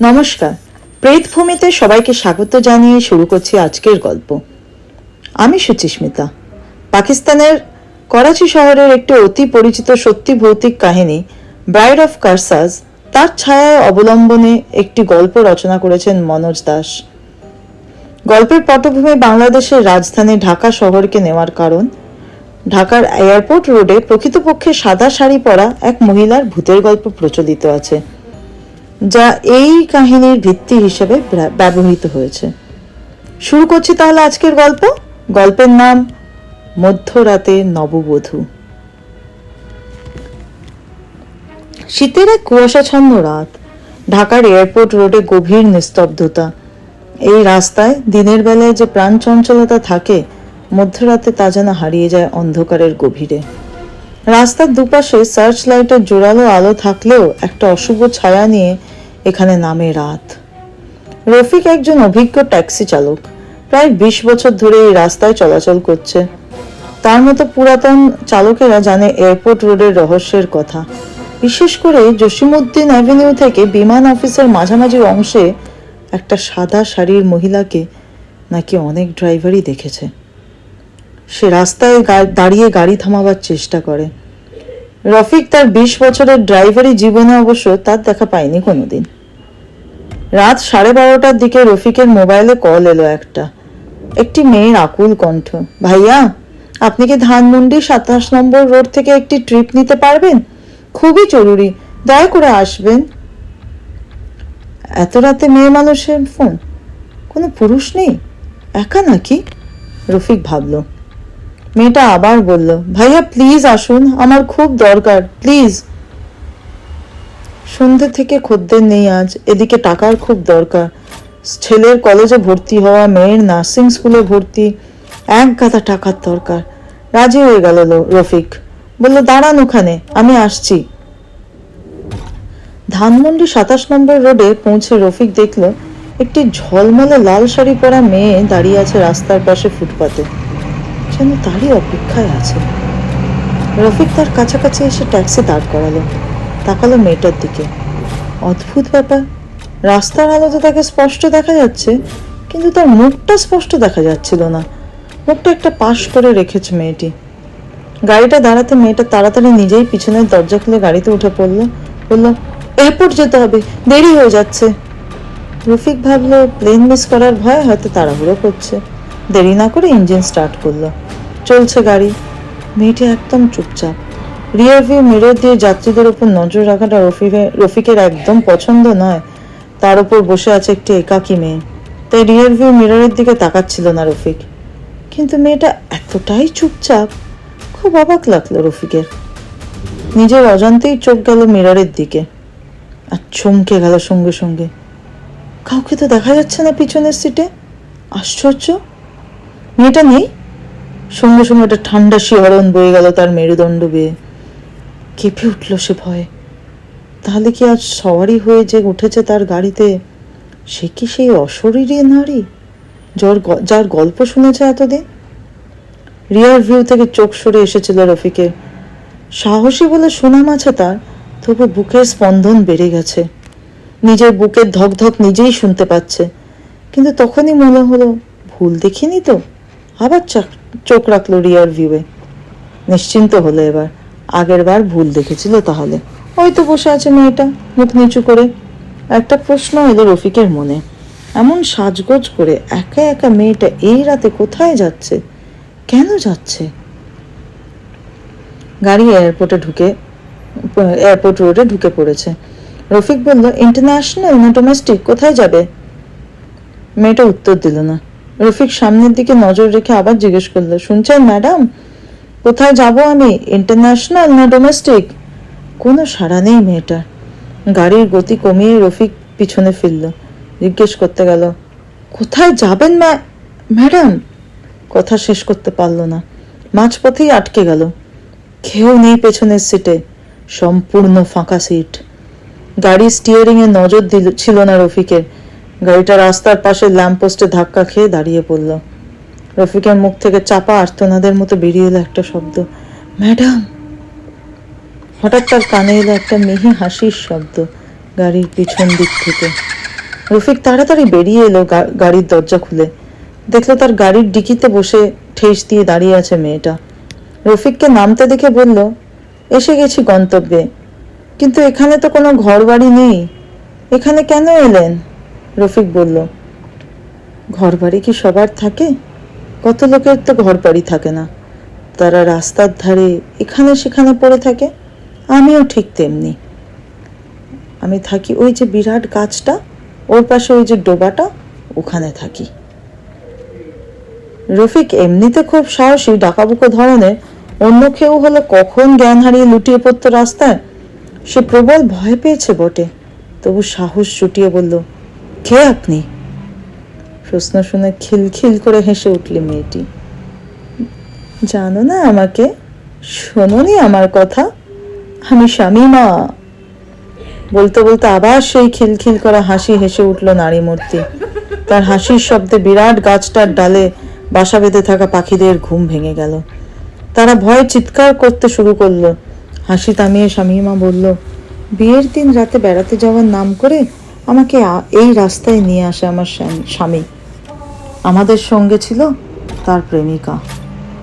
নমস্কার। প্রেতভূমিতে সবাইকে স্বাগত জানিয়ে শুরু করছি আজকের গল্প। আমি সুচিস্মিতা। পাকিস্তানের করাচি শহরের একটি অতি পরিচিত সত্যি ভৌতিক কাহিনী ব্রাইড অফ কারসাজ তার ছায়ায় অবলম্বনে একটি গল্প রচনা করেছেন মনোজ দাস। গল্পের পটভূমি বাংলাদেশের রাজধানী ঢাকা শহরকে নেওয়ার কারণ, ঢাকার এয়ারপোর্ট রোডে প্রকৃতপক্ষে সাদা শাড়ি পরা এক মহিলার ভূতের গল্প প্রচলিত আছে। যা এই কাহিনীর ভিত্তি হিসেবে ব্যবহৃত হয়েছে। শুরু করছি তাহলে আজকের গল্প। গল্পের নাম, মধ্যরাতে নববধূ। শীতের এক কুয়াশাচ্ছন্ন রাত। ঢাকার এয়ারপোর্ট রোডে গভীর নিস্তব্ধতা। এই রাস্তায় দিনের বেলায় যে প্রাণ চঞ্চলতা থাকে, মধ্যরাতে তা যেন হারিয়ে যায় অন্ধকারের গভীরে। রাস্তার দুপাশে সার্চ লাইটের জোরালো আলো থাকলেও একটা অশুভ ছায়া নিয়ে এখানে নামে রাত। রফিক একজন অভিজ্ঞ ট্যাক্সি চালক। প্রায় বিশ বছর ধরে এই রাস্তায় চলাচল করছে। তার মতো পুরাতন চালকেরা জানে এয়ারপোর্ট রোডের রহস্যের কথা। বিশেষ করে জসিমউদ্দিন অ্যাভিনিউ থেকে বিমান অফিসের মাঝামাঝি অংশে একটা সাদা শাড়ির মহিলাকে নাকি অনেক ড্রাইভারই দেখেছে। সে রাস্তায় দাঁড়িয়ে গাড়ি থামাবার চেষ্টা করে। রফিক তার বিশ বছরের ড্রাইভারি জীবনে অবশ্য তার দেখা পায়নি কোনোদিন। রাত সাড়ে বারোটার দিকে রফিকের মোবাইলে কল এলো একটা। একটি মেয়ের আকুল কণ্ঠ, ভাইয়া, আপনি কি ধানমন্ডি সাতাশ নম্বর রোড থেকে একটি ট্রিপ নিতে পারবেন? খুবই জরুরি, দয়া করে আসবেন। এত রাতে মেয়ে মানুষের ফোন? কোনো পুরুষ নেই? একা নাকি? রফিক ভাবলো। মেয়েটা আবার বলল, ভাইয়া প্লিজ আসুন, আমার খুব দরকার প্লিজ সন্ধ্যে থেকে খদ্দের নেই আজ, এদিকে টাকার খুব দরকার। ছেলের কলেজে ভর্তি হওয়া মেয়ের নার্সিং স্কুলে ভর্তি, এক গাদা টাকার দরকার। রাজি হয়ে গেল রফিক। বলল, দাঁড়ান ওখানে, আমি আসছি। ধানমন্ডি সাতাশ নম্বর রোডে পৌঁছে রফিক দেখল, একটি ঝলমলে লাল শাড়ি পরা মেয়ে দাঁড়িয়ে আছে রাস্তার পাশে ফুটপাতে। যেন তারই অপেক্ষায় আছে। রফিক তার কাছাকাছি এসে ট্যাক্সি দাঁড় করালো। তাকালো মেয়েটার দিকে। অদ্ভুত ব্যাপার। রাস্তার আলোতে তাকে স্পষ্ট দেখা যাচ্ছে, কিন্তু তার মুখটা স্পষ্ট দেখা যাচ্ছিল না। মুখটা একটা পাশ করে রেখেছে মেয়েটি। গাড়িটা দাঁড়াতে মেয়েটা তাড়াতাড়ি নিজেই পিছনের দরজা খুলে গাড়িতে উঠে পড়ল। বলল, এয়ারপোর্ট যেতে হবে, দেরি হয়ে যাচ্ছে। রফিক ভাবলো, প্লেন মিস করার ভয় হয়তো তাড়াহুড়ো করছে। দেরি না করে ইঞ্জিন স্টার্ট করল। চলছে গাড়ি। মেয়েটি একদম চুপচাপ। রিয়ার ভিউ মিরর দিয়ে যাত্রীদের উপর নজর রাখাটা রফিকের রফিকের একদম পছন্দ নয়। তার উপর বসে আছে একটি একাকী মেয়ে। তাই রিয়ার ভিউ মিররের দিকে তাকাচ্ছিল না রফিক। কিন্তু মেয়েটা এতটাই চুপচাপ, খুব অবাক লাগল রফিকের। নিজের অজান্তেই চোখ গেল মিররের দিকে আর চমকে গেল সঙ্গে সঙ্গে। কাউকে তো দেখা যাচ্ছে না পিছনের সিটে আশ্চর্য। মেয়েটা নেই? সঙ্গে সঙ্গে একটা ঠান্ডা শিহরণ বয়ে গেল তার মেরুদণ্ড বেয়ে। কেঁপে উঠল সে ভয়ে। তাহলে কি আজ সওয়ারি হয়ে যে উঠেছে তার গাড়িতে, সে কি সেই অশরীরী নারী, যার যার গল্প শুনেছে এতদিন? রিয়ার ভিউ থেকে চোখ সরে এসেছিল রফিকে। সাহসী বলে সুনাম আছে তার, তবু বুকের স্পন্দন বেড়ে গেছে। নিজের বুকের ধকধক নিজেই শুনতে পাচ্ছে। কিন্তু তখনই মনে হলো, ভুল দেখিনি তো। আবার চাক- চোখ রাখল রিয়ার ভিউয়ে। নিশ্চিন্ত হলো এবার। আগের বার ভুল দেখেছিল তাহলে। ওই তো বসে আছে মেয়েটা, মুখ নিচু করে। একটা প্রশ্ন এলো রফিকের মনে। এমন সাজগোজ করে একা একা মেয়েটা এই রাতে কোথায় যাচ্ছে? কেন যাচ্ছে? গাড়ি এয়ারপোর্টে ঢুকে এয়ারপোর্ট রোডে ঢুকে পড়েছে। রফিক বলল ইন্টারন্যাশনাল না ডোমেস্টিক কোথায় যাবে? মেয়েটা উত্তর দিল না। রফিক সামনের দিকে নজর রেখে আবার জিজ্ঞেস করল, শুনছেন ম্যাডাম? কোথায় যাব আমি? ইন্টারন্যাশনাল না ডোমেস্টিক? কোনো সাড়া নেই মেয়েটার। গাড়ির গতি কমিয়ে রফিক পিছনে ফিরল, জিজ্ঞেস করতে গেল, কোথায় যাবেন ম্যা, ম্যাডাম? কথা শেষ করতে পারল না, মাঝপথেই আটকে গেল, কেউ নেই পেছনের সিটে, সম্পূর্ণ ফাঁকা সিট। গাড়ি স্টিয়ারিং এ নজর দিল, ছিল না রফিকের গাড়িটা রাস্তার পাশে ল্যাম্পপোস্টে ধাক্কা খেয়ে দাঁড়িয়ে পড়ল। রফিকের মুখ থেকে চাপা আর্তনাদের মতো বেরিয়ে এলো একটা শব্দ। ম্যাডাম! হঠাৎ তার কানে এলো একটা মিহি হাসির শব্দ গাড়ির পিছন দিক থেকে। রফিক তাড়াতাড়ি বেরিয়ে এলো গাড়ির দরজা খুলে। দেখল তার গাড়ির ডিকিতে বসে ঠেস দিয়ে দাঁড়িয়ে আছে মেয়েটা। রফিককে নামতে দেখে বলল, এসে গেছি গন্তব্যে। কিন্তু এখানে তো কোনো ঘর বাড়ি নেই। এখানে কেন এলেন? রফিক বলল ঘর বাড়ি কি সবার থাকে? কত লোকের তো ঘর বাড়ি থাকে না। তারা রাস্তার ধারে এখানে সেখানে পড়ে থাকে, আমিও ঠিক তেমনি। আমি থাকি ওই যে বিরাট গাছটা, ওর পাশে ওই যে ডোবাটা, ওখানে থাকি। রফিক এমনিতে খুব সাহসী, ডাকাবুকো ধরনের। অন্য কেউ হলে কখন জ্ঞান হারিয়ে লুটিয়ে পড়তো রাস্তায়? সে প্রবল ভয় পেয়েছে বটে। তবু সাহস জুটিয়ে বলল কে আপনি? প্রশ্ন শুনে খিলখিল করে হেসে উঠলি মেয়েটি। জানো না আমাকে? শোনোনি আমার কথা? আমি শামিমা বলতে বলতে আবার সেই খিলখিল করা হাসি হেসে উঠল নারী মূর্তি তার হাসির শব্দে বিরাট গাছটার ডালে বাসা বেঁধে থাকা পাখিদের ঘুম ভেঙে গেল। তারা ভয়ে চিৎকার করতে শুরু করল। হাসি থামিয়ে শামিমা বলল, বিয়ের দিন রাতে বেড়াতে যাওয়ার নাম করে আমাকে এই রাস্তায় নিয়ে আসে আমার স্বামী- আমাদের সঙ্গে ছিল তার প্রেমিকা।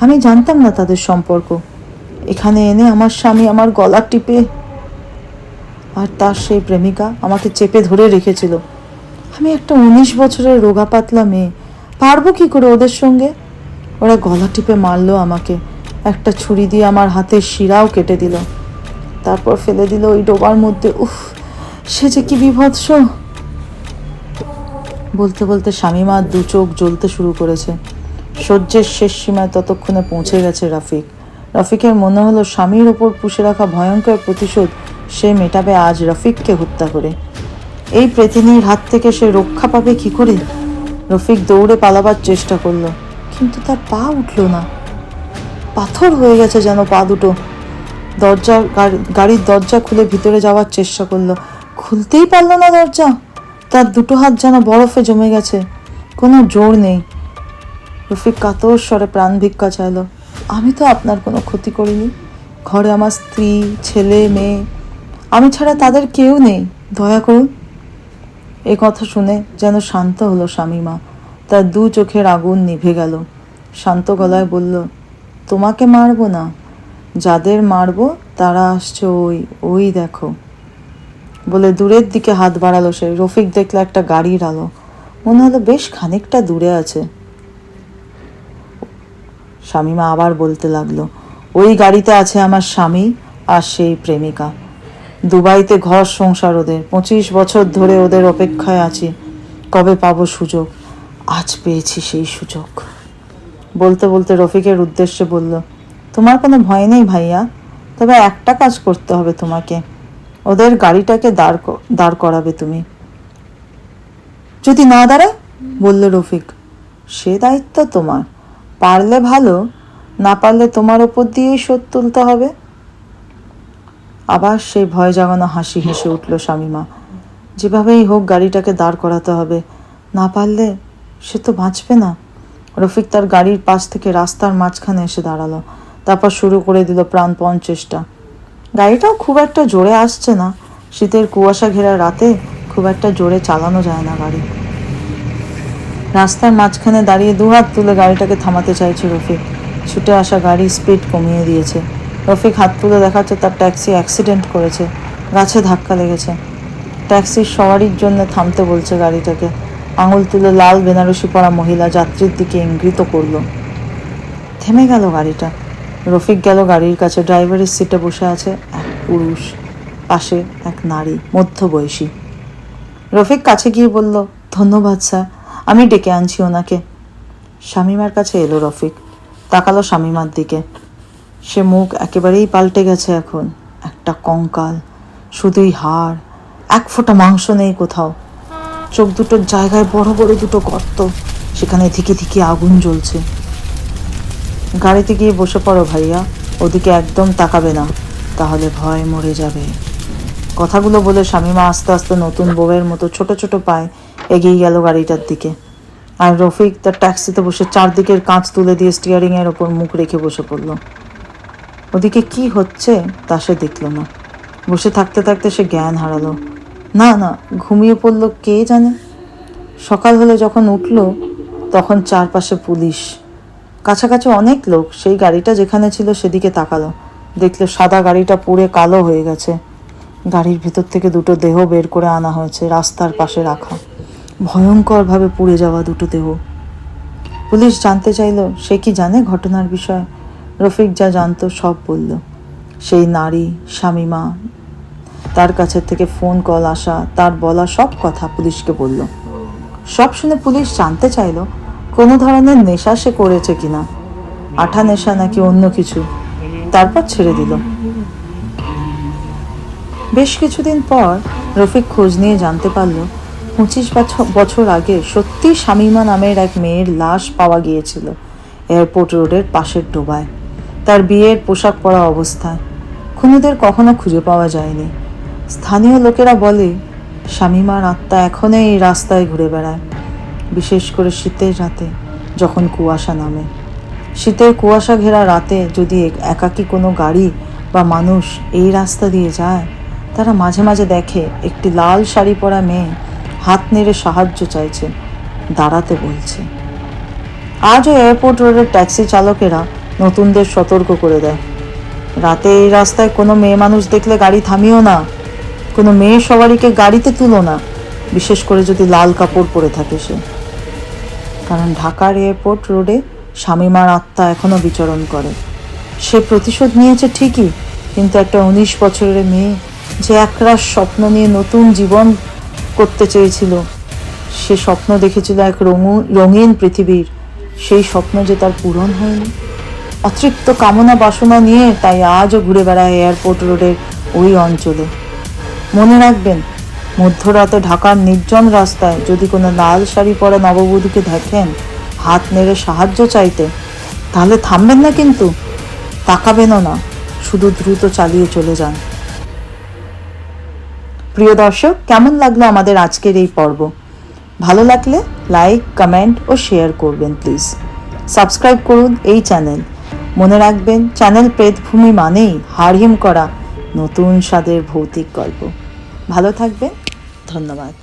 আমি জানতাম না তাদের সম্পর্ক। এখানে এনে আমার স্বামী আমার গলা টিপে আর তার সেই প্রেমিকা আমাকে চেপে ধরে রেখেছিল। আমি একটা উনিশ বছরের রোগা পাতলা মেয়ে। পারব কি করে ওদের সঙ্গে? ওরা গলা টিপে মারলো আমাকে। একটা ছুরি দিয়ে আমার হাতের শিরাও কেটে দিল। তারপর ফেলে দিল ওই ডোবার মধ্যে। উফ সে যে কি বিভৎস। বলতে বলতে স্বামীমা দু চোখ জ্বলতে শুরু করেছে। সহ্যের শেষ সীমায় ততক্ষণে পৌঁছে গেছে রাফিক। রাফিকের মনে হলো স্বামীর ওপর পুষে রাখা ভয়ঙ্কর প্রতিশোধ সে মেটাবে আজ রফিককে হত্যা করে। এই প্রেতিনির হাত থেকে সে রক্ষা পাবে কি করে? রফিক দৌড়ে পালাবার চেষ্টা করল, কিন্তু তার পা উঠল না। পাথর হয়ে গেছে যেন পা দুটো। দরজা, গাড়ি- গাড়ির দরজা খুলে ভিতরে যাওয়ার চেষ্টা করল। খুলতেই পারল না দরজা। তার দুটো হাত যেন বরফে জমে গেছে। কোনো জোর নেই। রফিক কাতর স্বরে প্রাণ ভিক্ষা চাইলো। আমি তো আপনার কোনো ক্ষতি করিনি। ঘরে আমার স্ত্রী, ছেলে, মেয়ে। আমি ছাড়া তাদের কেউ নেই। দয়া করুন। এ কথা শুনে যেন শান্ত হলো স্বামীমা তার দু চোখের আগুন নিভে গেল। শান্ত গলায় বলল, তোমাকে মারবো না। যাদের মারবো, তারা আসছে ওই ওই দেখো। বলে দূরের দিকে হাত বাড়ালো সে। রফিক দেখল একটা গাড়ির আলো। মনে হলো বেশ খানিকটা দূরে আছে। স্বামীমা আবার বলতে লাগল, ওই গাড়িতে আছে আমার স্বামী আর সেই প্রেমিকা। দুবাইতে ঘর সংসার ওদের। পঁচিশ বছর ধরে ওদের অপেক্ষায় আছি। কবে পাবো সুযোগ? আজ পেয়েছি সেই সুযোগ। বলতে বলতে রফিকের উদ্দেশ্যে বলল, তোমার কোনো ভয় নেই ভাইয়া, তবে একটা কাজ করতে হবে তোমাকে। ওদের গাড়িটাকে দাঁড় দাঁড় করাবে তুমি। যদি না দাঁড়ায়, বলল রফিক, সে দায়িত্ব তোমার। পারলে ভালো, না পারলে তোমার ওপর দিয়েই শোধ তুলতে হবে। আবার সেই ভয় জাগানো হাসি হেসে উঠল স্বামীমা যেভাবেই হোক গাড়িটাকে দাঁড় করাতে হবে, না পারলে সে তো বাঁচবে না। রফিক তার গাড়ির পাশ থেকে রাস্তার মাঝখানে এসে দাঁড়াল। তারপর শুরু করে দিল প্রাণপণ চেষ্টা। গাড়িটাও খুব একটা জোরে আসছে না। শীতের কুয়াশা ঘেরা রাতে খুব একটা জোরে চালানো যায় না গাড়ি। রাস্তার মাঝখানে দাঁড়িয়ে দুহাত তুলে গাড়িটাকে থামাতে চাইছে রফিক। ছুটে আসা গাড়ি স্পিড কমিয়ে দিয়েছে। রফিক হাত তুলে দেখাচ্ছে তার ট্যাক্সি অ্যাক্সিডেন্ট করেছে। গাছে ধাক্কা লেগেছে। ট্যাক্সির সওয়ারির জন্য থামতে বলছে গাড়িটাকে। আঙুল তুলে লাল বেনারসি পরা মহিলা যাত্রীর দিকে ইঙ্গিত করল। থেমে গেল গাড়িটা। রফিক গেল গাড়ির কাছে, ড্রাইভারের সিটে বসে আছে এক পুরুষ, পাশে এক নারী, মধ্যবয়সী। রফিক কাছে গিয়ে বলল, ধন্যবাদ স্যার, আমি ডেকে আনছি ওনাকে। শামিমার কাছে এলো রফিক, তাকালো শামিমার দিকে। সে মুখ একেবারেই পাল্টে গেছে এখন, একটা কঙ্কাল, শুধুই হাড়, এক ফোঁটা মাংস নেই কোথাও। চোখ দুটোর জায়গায় বড় বড় দুটো গর্ত, সেখানে ধিকে ধিকে আগুন জ্বলছে। গাড়িতে গিয়ে বসে পড়ো ভাইয়া। ওদিকে একদম তাকাবে না। তাহলে ভয় মরে যাবে। কথাগুলো বলে শামিমা আস্তে আস্তে নতুন বউয়ের মতো ছোট ছোট পায়ে এগিয়ে গেল গাড়িটার দিকে। আর রফিক তার ট্যাক্সিতে বসে চারদিকের কাঁচ তুলে দিয়ে স্টিয়ারিংয়ের ওপর মুখ রেখে বসে পড়ল। ওদিকে কি হচ্ছে তা সে দেখল না। বসে থাকতে থাকতে সে জ্ঞান হারালো। না না, ঘুমিয়ে পড়ল কে জানে? সকাল হলে যখন উঠল, তখন চারপাশে পুলিশ। কাছাকাছি অনেক লোক, সেই গাড়িটা যেখানে ছিল সেদিকে তাকালো। দেখল সাদা গাড়িটা পুড়ে কালো হয়ে গেছে। গাড়ির ভিতর থেকে দুটো দেহ বের করে আনা হয়েছে রাস্তার পাশে রাখা। ভয়ঙ্করভাবে পুড়ে যাওয়া দুটো দেহ। পুলিশ জানতে চাইলো, সে কি জানে ঘটনার বিষয়ে? রফিক যা জানতো সব বলল। সেই নারী স্বামীমা তার কাছে থেকে ফোন, কল, আসা, তার বলা সব কথা পুলিশকে বলল। সব শুনে পুলিশ জানতে চাইলো কোনো ধরনের নেশা সে করেছে কিনা? আঠা নেশা নাকি অন্য কিছু? তারপর ছেড়ে দিল। বেশ কিছুদিন পর রফিক খোঁজ নিয়ে জানতে পারল, পঁচিশ বছর আগে সত্যি শামিমা নামের এক মেয়ের লাশ পাওয়া গিয়েছিল এয়ারপোর্ট রোডের পাশের ডোবায়। তার বিয়ের পোশাক পরা অবস্থায়। খুনিদের কখনো খুঁজে পাওয়া যায়নি। স্থানীয় লোকেরা বলে, শামিমার আত্মা এখনও এই রাস্তায় ঘুরে বেড়ায়। বিশেষ করে শীতের রাতে, যখন কুয়াশা নামে। শীতের কুয়াশা ঘেরা রাতে যদি এক- একাকী কোনো গাড়ি বা মানুষ এই রাস্তা দিয়ে যায়, তারা মাঝে মাঝে দেখে একটি লাল শাড়ি পরা মেয়ে হাত নেড়ে সাহায্য চাইছে, দাঁড়াতে বলছে। আজও এয়ারপোর্ট রোডের ট্যাক্সি চালকেরা নতুনদের সতর্ক করে দেয়। রাতে এই রাস্তায় কোনো মেয়ে মানুষ দেখলে গাড়ি থামিও না, কোনো মেয়ে সবারিকে গাড়িতে তুলো না, বিশেষ করে যদি লাল কাপড় পরে থাকে সে। কারণ ঢাকার এয়ারপোর্ট রোডে স্বামীমার আত্মা এখনও বিচরণ করে। সে প্রতিশোধ নিয়েছে ঠিকই, কিন্তু একটা উনিশ বছরের মেয়ে যে একরাশ স্বপ্ন নিয়ে নতুন জীবন করতে চেয়েছিল, সে স্বপ্ন দেখেছিল এক রঙু- রঙিন পৃথিবীর। সেই স্বপ্ন যে তার পূরণ হয়নি। অতৃপ্ত কামনা বাসনা নিয়ে তাই আজও ঘুরে বেড়ায় এয়ারপোর্ট রোডের ওই অঞ্চলে। মনে রাখবেন মধ্যরাতে ঢাকার নির্জন রাস্তায় যদি কোনো লাল শাড়ি পরা নববধূকে দেখেন, হাত নেড়ে সাহায্য চাইতে, তাহলে থামবেন না কিন্তু। তাকাবেনও না, শুধু দ্রুত চালিয়ে চলে যান। প্রিয় দর্শক, কেমন লাগল আমাদের আজকের এই পর্ব? ভালো লাগলে লাইক, কমেন্ট ও শেয়ার করবেন প্লিজ। সাবস্ক্রাইব করুন এই চ্যানেল। মনে রাখবেন, চ্যানেল প্রেতভূমি মানেই হারহিম করা নতুন স্বাদের ভৌতিক গল্প। ভালো থাকবেন। ধন্যবাদ।